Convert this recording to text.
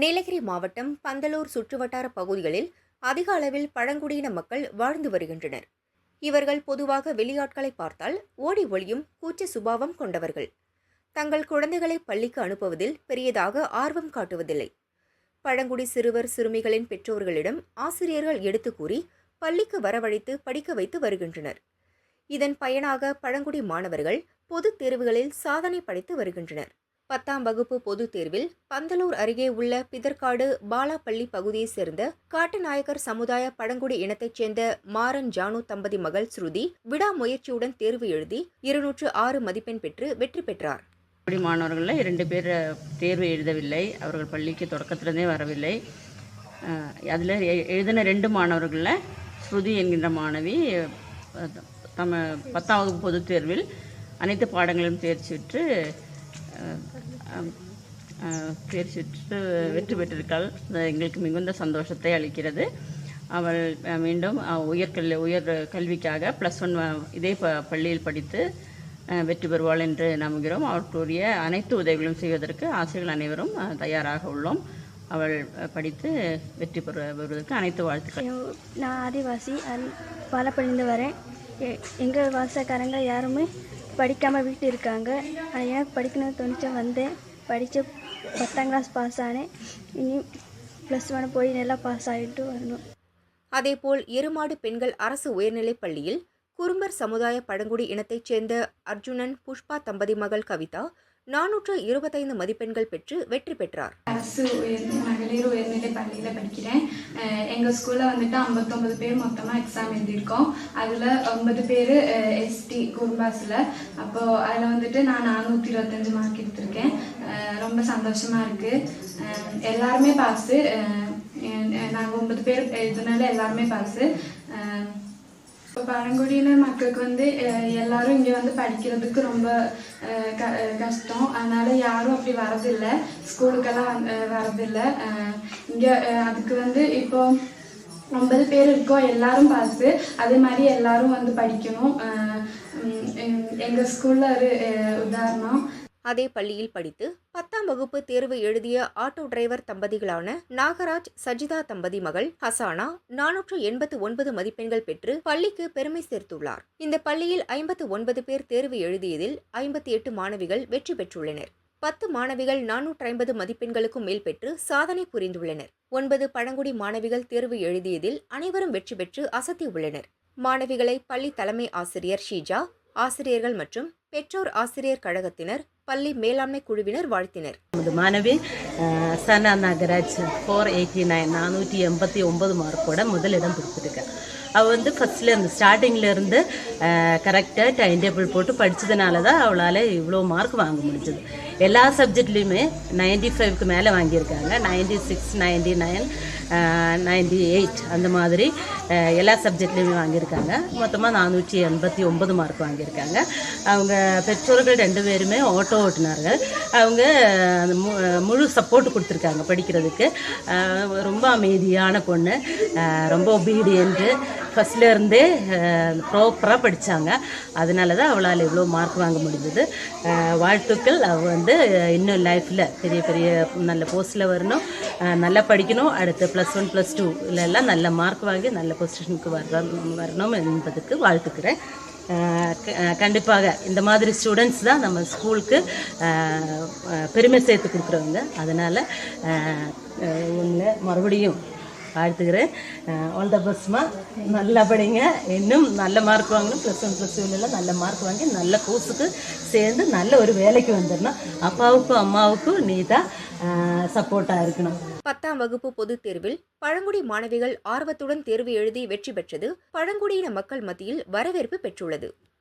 நீலகிரி மாவட்டம் பந்தலூர் சுற்றுவட்டார பகுதிகளில் அதிக அளவில் பழங்குடியின மக்கள் வாழ்ந்து வருகின்றனர். இவர்கள் பொதுவாக வெளியாட்களை பார்த்தால் ஓடி ஒளியும் கூச்ச சுபாவம் கொண்டவர்கள். தங்கள் குழந்தைகளை பள்ளிக்கு அனுப்புவதில் பெரியதாக ஆர்வம் காட்டுவதில்லை. பழங்குடி சிறுவர் சிறுமிகளின் பெற்றோர்களிடம் ஆசிரியர்கள் எடுத்து கூறி பள்ளிக்கு வரவழைத்து படிக்க வைத்து வருகின்றனர். இதன் பயனாக பழங்குடி மாணவர்கள் பொதுத் தேர்வுகளில் சாதனை படைத்து வருகின்றனர். பத்தாம் வகுப்பு பொதுத் தேர்வில் பந்தலூர் அருகே உள்ள பிதற்காடு பாலாப்பள்ளி பகுதியைச் சேர்ந்த காட்டுநாயக்கர் சமுதாய பழங்குடி இனத்தைச் சேர்ந்த மாறன் ஜானு தம்பதி மகள் ஸ்ருதி விடாமுயற்சியுடன் தேர்வு எழுதி இருநூற்று ஆறு மதிப்பெண் பெற்று வெற்றி பெற்றார். அப்படி மாணவர்களில் இரண்டு பேர் தேர்வு எழுதவில்லை. அவர்கள் பள்ளிக்கு தொடக்கத்திலிருந்தே வரவில்லை. அதில் எழுதின ரெண்டு மாணவர்களில் ஸ்ருதி என்கின்ற மாணவி தம பத்தாம் வகுப்பு பொதுத் தேர்வில் அனைத்து பாடங்களிலும் தேர்ச்சி பெற்று பேர் அஹ், வெற்றி பெற்றிருக்காள் எங்களுக்கு மிகுந்த சந்தோஷத்தை அளிக்கிறது. அவள் மீண்டும் உயர்கல் உயர் கல்விக்காக ப்ளஸ் ஒன் இதே ப பள்ளியில் படித்து வெற்றி பெறுவாள் என்று நம்புகிறோம். அவற்றுடைய அனைத்து உதவிகளும் செய்வதற்கு ஆசிரியர்கள் அனைவரும் தயாராக உள்ளோம். அவள் படித்து வெற்றி பெறு பெறுவதற்கு அனைத்து வாழ்த்துக்கள். நான் ஆதிவாசி பாலப்பள்ளிந்து வரேன். எ- எங்கள் வாசக்காரங்க யாருமே படிக்காமல் வீட்டு இருக்காங்க. ஆனால் எனக்கு படிக்கணும்னு தோணிச்சா. வந்தேன். படித்து பத்தாம் கிளாஸ் பாஸ் ஆனேன். இனி ப்ளஸ் ஒன் போய் நல்லா பாஸ் ஆகிட்டு வரணும். அதேபோல் எருமாடு பெண்கள் அரசு உயர்நிலைப் பள்ளியில் குறும்பர் சமுதாய பழங்குடி இனத்தைச் சேர்ந்த அர்ஜுனன் புஷ்பா தம்பதி மகள் கவிதா நானூற்று இருபத்தைந்து மதிப்பெண்கள் பெற்று வெற்றி பெற்றார். அரசு உயர் மகளிர் உயர்நிலை பள்ளியில் படிக்கிறேன். எங்கள் ஸ்கூலில் வந்துட்டு ஐம்பத்தொம்பது பேர் மொத்தமாக எக்ஸாம் எழுதியிருக்கோம். அதில் ஒன்பது பேர் எஸ்டி குடும்பாஸில் அப்போ அதில் வந்துட்டு நான் நானூற்றி இருபத்தஞ்சு மார்க் எடுத்திருக்கேன். ரொம்ப சந்தோஷமாக இருக்குது எல்லாருமே பாஸு நாங்கள் ஒன்பது பேர் எழுதுனால எல்லாருமே பாஸு பழங்குடியினர் மக்களுக்கு வந்து எல்லாரும் இங்கே வந்து படிக்கிறதுக்கு ரொம்ப அஹ், க கஷ்டம். அதனால யாரும் அப்படி வரதில்லை. ஸ்கூலுக்கெல்லாம் வந்து வரதில்லை. இங்கே அதுக்கு வந்து இப்போ ஒன்பது பேர் இருக்கோம் எல்லாரும் பார்த்து அதே மாதிரி எல்லாரும் வந்து படிக்கணும். எங்கள் ஸ்கூலில் எங்க- ஸ்கூல்ல ஒரு உதாரணம். அதே பள்ளியில் படித்து பத்தாம் வகுப்பு தேர்வு எழுதிய ஆட்டோ டிரைவர் தம்பதிகளான நாகராஜ் சஜிதா தம்பதி மகள் ஹசானா நானூற்று எண்பத்து ஒன்பது மதிப்பெண்கள் பெற்று பள்ளிக்கு பெருமை சேர்த்துள்ளார். இந்த பள்ளியில் ஐம்பத்து ஒன்பது பேர் தேர்வு எழுதியதில் ஐம்பத்தி எட்டு மாணவிகள் வெற்றி பெற்றுள்ளனர். பத்து மாணவிகள் நானூற்று ஐம்பது மதிப்பெண்களுக்கும் மேல் பெற்று சாதனை புரிந்துள்ளனர். ஒன்பது பழங்குடி மாணவிகள் தேர்வு எழுதியதில் அனைவரும் வெற்றி பெற்று அசத்தியுள்ளனர் மாணவிகளை பள்ளி தலைமை ஆசிரியர் ஷீஜா ஆசிரியர்கள் மற்றும் பெற்றோர் ஆசிரியர் கழகத்தினர் பள்ளி மேலாண்மை குழுவினர் வாழ்த்தினர். நமது மாணவி Sana Nagaraj four eighty nine நானூற்றி எண்பத்தி ஒம்பது மார்க்கோட முதலிடம் பிடிச்சிருக்கேன் அவள் வந்து ஃபஸ்ட்டில் இருந்து கரெக்டாக டைம் டேபிள் போட்டு படித்ததுனால தான் அவளால் இவ்வளோ மார்க் வாங்க முடிஞ்சது. எல்லா சப்ஜெக்ட்லேயுமே நைன்டி ஃபைவ்க்கு மேலே வாங்கியிருக்காங்க. Ninety six ninety nine ninety eight அந்த மாதிரி எல்லா சப்ஜெக்ட்லேயுமே வாங்கியிருக்காங்க. மொத்தமாக நானூற்றி எண்பத்தி ஒன்பது மார்க் வாங்கியிருக்காங்க. அவங்க பெற்றோர்கள் ரெண்டு பேருமே ஆட்டோ ஓட்டினார்கள். அவங்க அந்த மு- முழு சப்போர்ட் கொடுத்துருக்காங்க படிக்கிறதுக்கு. ரொம்ப அமைதியான பொண்ணு. ரொம்ப ஒபீடியன்ட்டு ஃபஸ்ட்லேருந்தே ப்ராப்பராக படித்தாங்க அதனால தான் அவளால் இவ்வளோ மார்க் வாங்க முடிஞ்சது. வாழ்த்துக்கள். அவள் வந்து இன்னும் லைஃப்பில் பெரிய பெரிய நல்ல போஸ்ட்டில் வரணும். நல்லா படிக்கணும். அடுத்து ப்ளஸ் ஒன் ப்ளஸ் டூ எல்லாம் நல்ல மார்க் வாங்கி நல்ல பொசிஷனுக்கு வர வரணும் என்பதுக்கு வாழ்த்துக்கிறேன். க- கண்டிப்பாக இந்த மாதிரி ஸ்டூடெண்ட்ஸ் தான் நம்ம ஸ்கூலுக்கு பெருமை சேர்த்து கொடுக்குறவங்க. அதனால் உங்களை மறுபடியும் வாழ்த்துக்கிறேன். ஆல் த பெஸ்ட்மா நல்லா படிங்க. இன்னும் நல்ல மார்க் வாங்கணும். ப்ளஸ் ஒன் ப்ளஸ் டூலாம் நல்ல மார்க் வாங்கி நல்ல கோர்ஸுக்கு சேர்ந்து நல்ல ஒரு வேலைக்கு வந்துடணும். அப்பாவுக்கும் அம்மாவுக்கும் நீ தான் சப்போர்ட்டாக இருக்கணும். பத்தாம் வகுப்பு பொதுத் தேர்வில் பழங்குடி மாணவிகள் ஆர்வத்துடன் தேர்வு எழுதி வெற்றி பெற்றது பழங்குடியின மக்கள் மத்தியில் வரவேற்பு பெற்றுள்ளது.